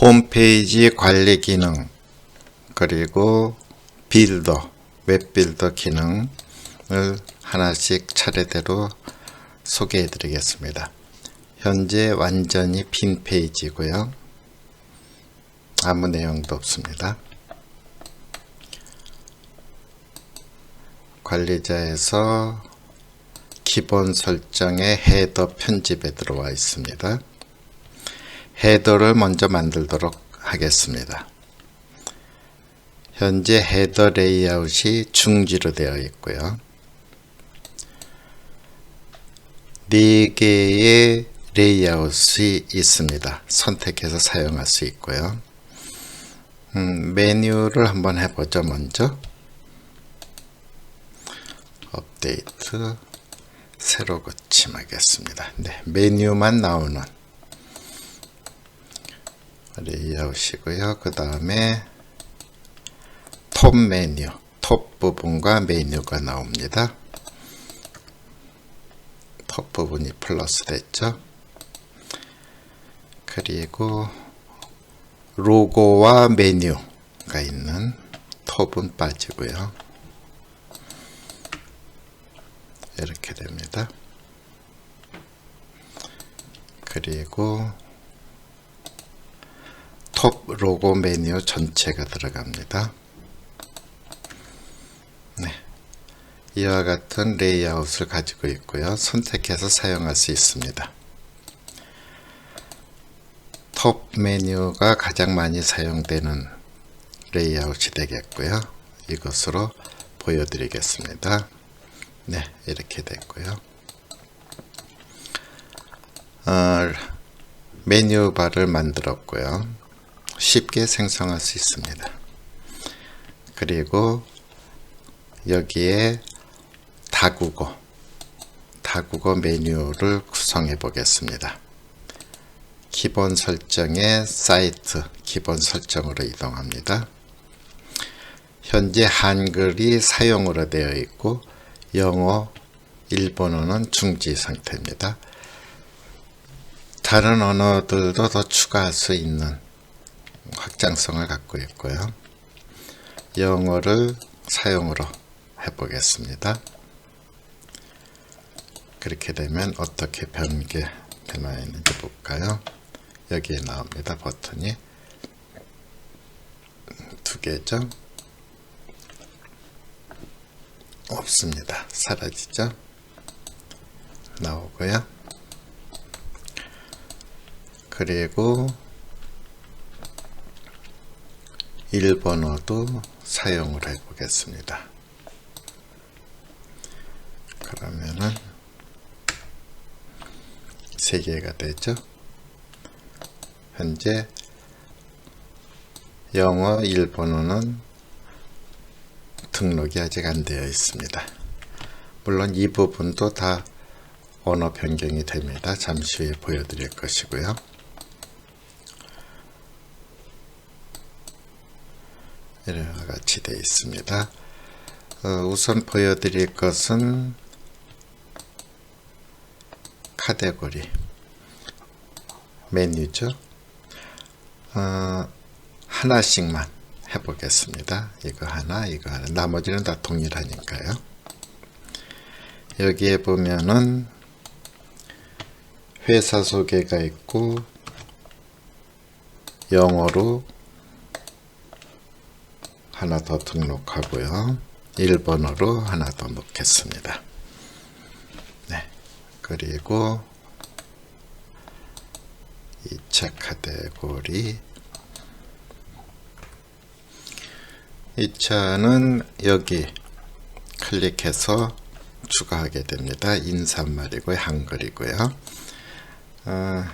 홈페이지 관리 기능 그리고 빌더 웹 빌더 기능을 하나씩 차례대로 소개해 드리겠습니다. 현재 완전히 빈 페이지고요. 아무 내용도 없습니다. 관리자에서 기본 설정의 헤더 편집에 들어와 있습니다. 헤더를 먼저 만들도록 하겠습니다. 현재 헤더 레이아웃이 중지로 되어 있고요. 4개의 레이아웃이 있습니다. 선택해서 사용할 수 있고요. 음, 메뉴를 한번 해보죠. 먼저 업데이트 새로 고침하겠습니다. 네, 메뉴만 나오는 레이아웃이고요. 그 다음에 톱 메뉴, 톱 부분과 메뉴가 나옵니다. 톱 부분이 플러스 됐죠. 그리고 로고와 메뉴가 있는 톱은 빠지고요. 이렇게 됩니다. 그리고 톱 로고 메뉴 전체가 들어갑니다. 네. 이와 같은 레이아웃을 가지고 있고요. 선택해서 사용할 수 있습니다. 톱 메뉴가 가장 많이 사용되는 레이아웃이 되겠고요. 이것으로 보여드리겠습니다. 네, 이렇게 됐고요. 어, 메뉴바를 만들었고요. 쉽게 생성할 수 있습니다. 그리고 여기에 다국어, 다국어 메뉴를 구성해 보겠습니다. 기본 설정에 사이트 기본 설정으로 이동합니다. 현재 한글이 사용으로 되어 있고 영어, 일본어는 중지 상태입니다. 다른 언어들도 더 추가할 수 있는 확장성을 갖고 있고요. 영어를 사용으로 해보겠습니다. 그렇게 되면 어떻게 변경되나 있는지 볼까요? 여기에 나옵니다. 버튼이 두 개죠. 없습니다. 사라지죠. 나오고요. 그리고 일본어도 사용을 해 보겠습니다. 그러면은 세 개가 되죠. 현재 영어, 일본어는 등록이 아직 안 되어 있습니다. 물론 이 부분도 다 언어 변경이 됩니다. 잠시 후에 보여드릴 것이고요. 이와 같이 되어 있습니다. 어, 우선 보여드릴 것은 카테고리 메뉴죠. 어, 하나씩만 해보겠습니다. 이거 하나, 이거 하나. 나머지는 다 동일하니까요. 여기에 보면은 회사 소개가 있고 영어로 하나 더 등록하고요. 일본어로 하나 더 넣겠습니다. 네. 그리고 2차 카테고리 2차는 여기 클릭해서 추가하게 됩니다. 인사말이고요. 한글이고요. 어,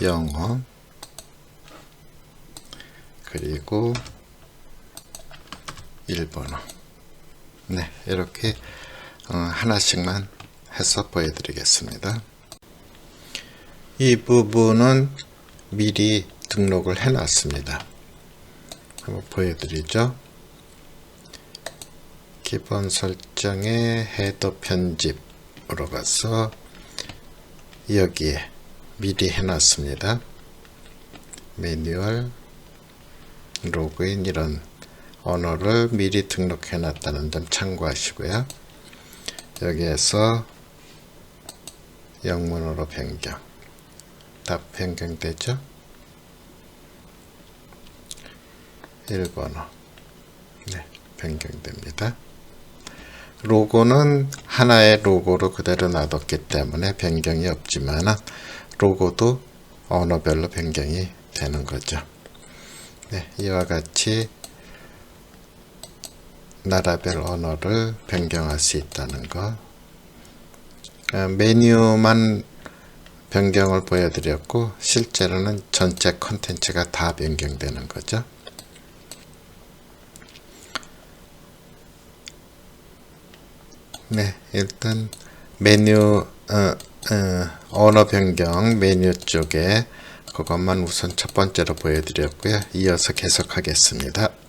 영어 그리고 일본어 네 이렇게 어, 하나씩만 해서 보여드리겠습니다. 이 부분은 미리 등록을 해 놨습니다. 한번 보여드리죠. 기본 설정에 헤더 편집으로 가서 여기에 미리 해놨습니다. 매뉴얼, 로그인 이런 언어를 미리 등록해 놨다는 점 참고하시고요. 여기에서 영문으로 변경. 다 변경되죠? 일본어. 네, 변경됩니다. 로고는 하나의 로고로 그대로 놔뒀기 때문에 변경이 없지만 로고도 언어별로 변경이 되는 거죠. 네, 이와 같이 나라별 언어를 변경할 수 있다는 것. 어, 메뉴만 변경을 보여드렸고 실제로는 전체 컨텐츠가 다 변경되는 거죠. 네, 일단 메뉴 어, 어, 언어 변경 메뉴 쪽에 그것만 우선 첫 번째로 보여드렸고요. 이어서 계속하겠습니다.